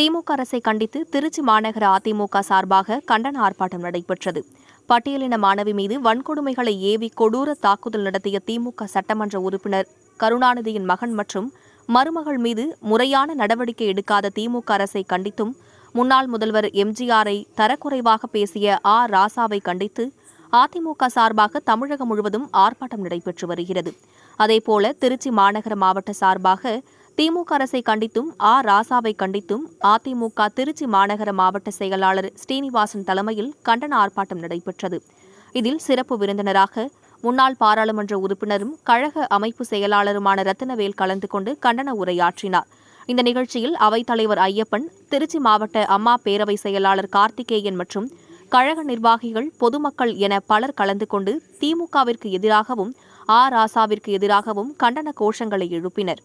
திமுக அரசை கண்டித்து திருச்சி மாநகர அதிமுக சார்பாக கண்டன ஆர்ப்பாட்டம் நடைபெற்றது. பட்டியலின மாணவி மீது வன்கொடுமைகளை ஏவி கொடூர தாக்குதல் நடத்திய திமுக சட்டமன்ற உறுப்பினர் கருணாநிதியின் மகன் மற்றும் மருமகள் மீது முறையான நடவடிக்கை எடுக்காத திமுக அரசை கண்டித்தும் முன்னாள் முதல்வர் எம்ஜிஆரை தரக்குறைவாக பேசிய ஆ. ராசாவை கண்டித்து அதிமுக சார்பாக தமிழகம் முழுவதும் ஆர்ப்பாட்டம் நடைபெற்று வருகிறது. அதேபோல திருச்சி மாநகர மாவட்ட சார்பாக திமுக அரசை கண்டித்தும் ஆ ராசாவை கண்டித்தும் அதிமுக திருச்சி மாநகர மாவட்ட செயலாளர் ஸ்ரீனிவாசன் தலைமையில் கண்டன ஆர்ப்பாட்டம் நடைபெற்றது. இதில் சிறப்பு விருந்தினராக முன்னாள் பாராளுமன்ற உறுப்பினரும் கழக அமைப்பு செயலாளருமான ரத்தினவேல் கலந்து கொண்டு கண்டன உரையாற்றினார். இந்த நிகழ்ச்சியில் அவைத்தலைவர் ஐயப்பன் திருச்சி மாவட்ட அம்மா பேரவை செயலாளர் கார்த்திகேயன் மற்றும் கழக நிர்வாகிகள் பொதுமக்கள் என பலர் கலந்து கொண்டு திமுகவிற்கு எதிராகவும் ஆ ராசாவிற்கு எதிராகவும் கண்டன கோஷங்களை எழுப்பினர்.